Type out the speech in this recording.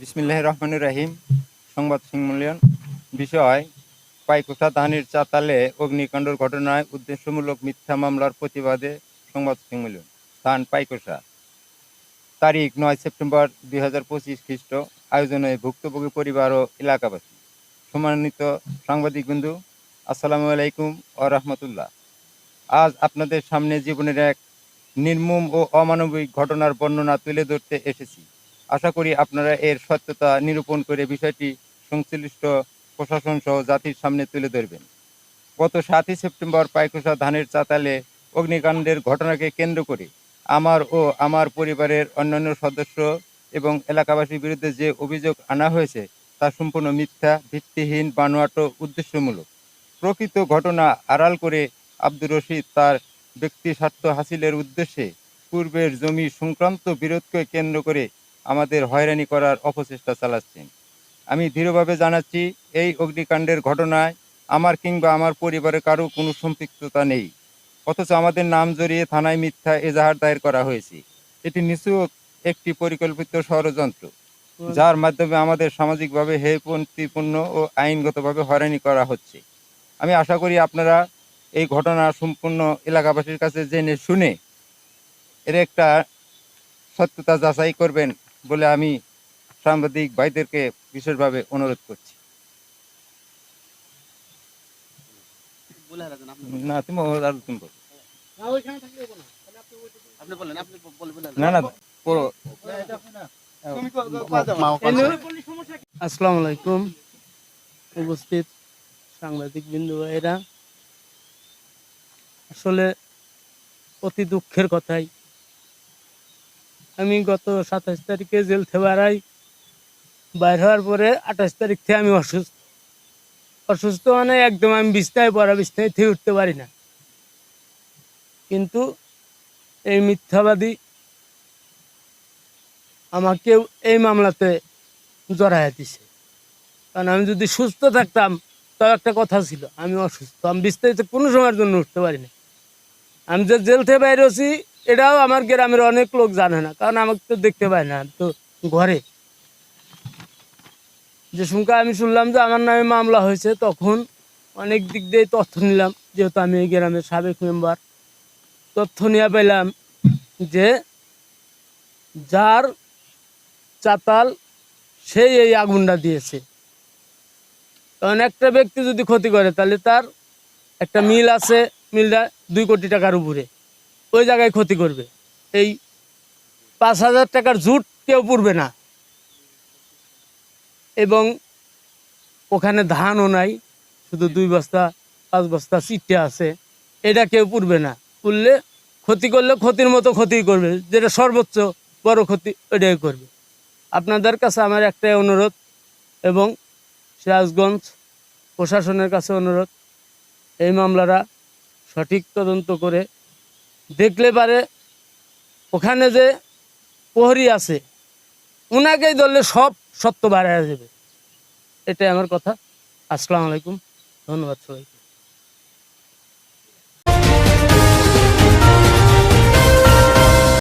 বিসমিল্লাহ রহমান রাহিম। সংবাদ বিষয়, পাইকুসা ধানির চাতালে অগ্নিকাণ্ডর ঘটনায় উদ্দেশ্যমূলক মিথ্যা মামলার প্রতিবাদে সংবাদ সংমেলন স্থান পাইকুসা। তারিখ নয় সেপ্টেম্বর দুই হাজার পঁচিশ খ্রিস্ট। আয়োজনে ভুক্তভোগী পরিবার ও এলাকাবাসী। সম্মানিত সাংবাদিক বন্ধু আসসালামু আলাইকুম ও রহমতুল্লাহ। আজ আপনাদের সামনে জীবনের এক নির্মম ও অমানবিক ঘটনার বর্ণনা তুলে ধরতে এসেছি। আশা করি আপনারা এর সত্যতা নিরূপণ করে বিষয়টি সংশ্লিষ্ট প্রশাসন সহ জাতির সামনে তুলে ধরবেন। গত সাতই সেপ্টেম্বর পাইকুসা ধানের চাতালে অগ্নিকাণ্ডের ঘটনাকে কেন্দ্র করে আমার ও আমার পরিবারের অন্যান্য সদস্য এবং এলাকাবাসীর বিরুদ্ধে যে অভিযোগ আনা হয়েছে তা সম্পূর্ণ মিথ্যা, ভিত্তিহীন, বানোয়াটো উদ্দেশ্যমূলক। প্রকৃত ঘটনা আড়াল করে আব্দুর রশিদ তার ব্যক্তি স্বার্থ হাসিলের উদ্দেশ্যে পূর্বের জমি সংক্রান্ত বিরোধকে কেন্দ্র করে আমাদের হয়রানি করার অপচেষ্টা চালাচ্ছেন। আমি দৃঢ়ভাবে জানাচ্ছি এই অগ্নিকাণ্ডের ঘটনায় আমার কিংবা আমার পরিবারের কারও কোনো সম্পৃক্ততা নেই। অথচ আমাদের নাম জড়িয়ে থানায় মিথ্যা এজাহার দায়ের করা হয়েছে। এটি নিচু একটি পরিকল্পিত ষড়যন্ত্র যার মাধ্যমে আমাদের সামাজিকভাবে হেয়পন্থীপূর্ণ ও আইনগতভাবে হয়রানি করা হচ্ছে। আমি আশা করি আপনারা এই ঘটনা সম্পূর্ণ এলাকাবাসীর কাছে জেনে শুনে এর একটা সত্যতা যাচাই করবেন বলে আমি সাংবাদিক ভাইদেরকে বিশেষভাবে অনুরোধ করছি না তুমি তুমি না না আসসালামু আলাইকুম উপস্থিত সাংবাদিক বিন্দু ভাইরা, আসলে অতি দুঃখের কথাই। আমি গত সাতাশ তারিখে জেল থেকে বাড়াই, বাইর হওয়ার পরে আঠাশ তারিখ থেকে আমি অসুস্থ। অসুস্থ মানে একদম আমি বিছনায় পড়া বিছনায় থেকে উঠতে পারি না। কিন্তু এই মিথ্যাবাদী আমাকেও এই মামলাতে জড়াইয়া দিছে। কারণ আমি যদি সুস্থ থাকতাম তাও একটা কথা ছিল, আমি অসুস্থ। আমি বিস্তারিত কোনো সময়ের জন্য উঠতে পারি না আমি যে জেল থেকে বাইরে আছি এটাও আমার গ্রামের অনেক লোক জানে না, কারণ আমাকে তো দেখতে পায় না তো ঘরে। যে সংখ্যা আমি শুনলাম যে আমার নামে মামলা হয়েছে, তখন অনেক দিক দিয়ে তথ্য নিলাম, যেহেতু আমি এই গ্রামের সাবেক মেম্বার। তথ্য নিয়ে পেলাম যে যার চাতাল সেই এই আগুনটা দিয়েছে। কারণ একটা ব্যক্তি যদি ক্ষতি করে, তাহলে তার একটা মিল আছে, মিলটা দুই কোটি টাকার উপরে। ওই জায়গায় ক্ষতি করবে। এই পাঁচ হাজার টাকার জুট কেউ পুরবে না। এবং ওখানে ধানও নাই, শুধু দুই বস্তা, পাঁচ বস্তা চিটে আছে। এটা কেউ পুরবে না। পুরলে ক্ষতি করলে ক্ষতির মতো ক্ষতি করবে। যেটা সর্বোচ্চ বড় ক্ষতি, ওইটাই করবে। আপনাদের কাছে আমার একটাই অনুরোধ, এবং সিরাজগঞ্জ প্রশাসনের কাছে অনুরোধ, এই মামলারা সঠিক তদন্ত করে দেখলে পারে ওখানে যে প্রহরী আছে ওনাকেই ধরলে সব সত্য বাড়ায় যাবে এটাই আমার কথা। আসসালামু আলাইকুম। ধন্যবাদ সবাইকে।